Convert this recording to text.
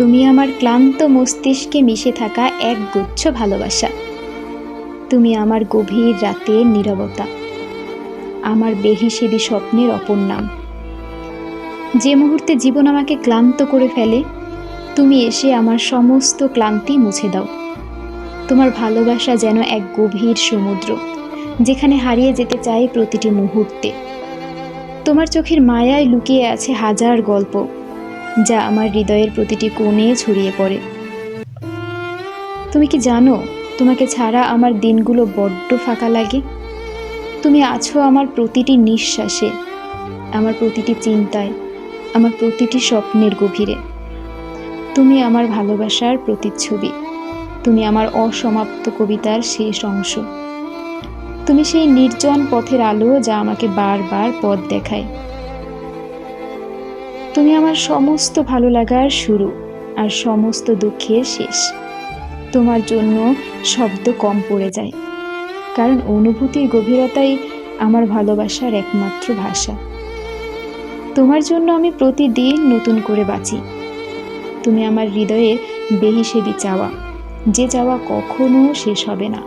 তুমি আমার ক্লান্ত মস্তিষ্কে মিশে থাকা এক গুচ্ছ ভালোবাসা। তুমি আমার গভীর রাতের নীরবতা। আমার বেহিসেবি স্বপ্নের অপর নাম। যে মুহূর্তে জীবন আমাকে ক্লান্ত করে ফেলে, তুমি এসে আমার সমস্ত ক্লান্তি মুছে দাও। তোমার ভালোবাসা যেন এক গভীর সমুদ্র, যেখানে হারিয়ে যেতে চাই প্রতিটি মুহূর্তে। তোমার চোখের মায়ায় লুকিয়ে আছে হাজার গল্প। যা আমার হৃদয়ের প্রতিটি কোণে ছড়িয়ে পড়ে। তুমি কি জানো, তোমাকে ছাড়া আমার দিনগুলো বড্ড ফাঁকা লাগে? তুমি আছো আমার প্রতিটি নিঃশ্বাসে, আমার প্রতিটি চিন্তায়, আমার প্রতিটি স্বপ্নের গভীরে। তুমি আমার ভালোবাসার প্রতিচ্ছবি, তুমি আমার অসমাপ্ত কবিতার শেষ অংশ। তুমি সেই নির্জন পথের আলো যা আমাকে বারবার পথ দেখায়। তুমি আমার সমস্ত ভালো লাগার শুরু আর সমস্ত দুঃখের শেষ। তোমার জন্য শব্দ কম পড়ে যায়, কারণ অনুভূতির গভীরতাই আমার ভালোবাসার একমাত্র ভাষা। তোমার জন্য আমি প্রতিদিন নতুন করে বাঁচি। তুমি আমার হৃদয়ের বেহিসেবি চাওয়া, যে চাওয়া কখনো শেষ হবে না।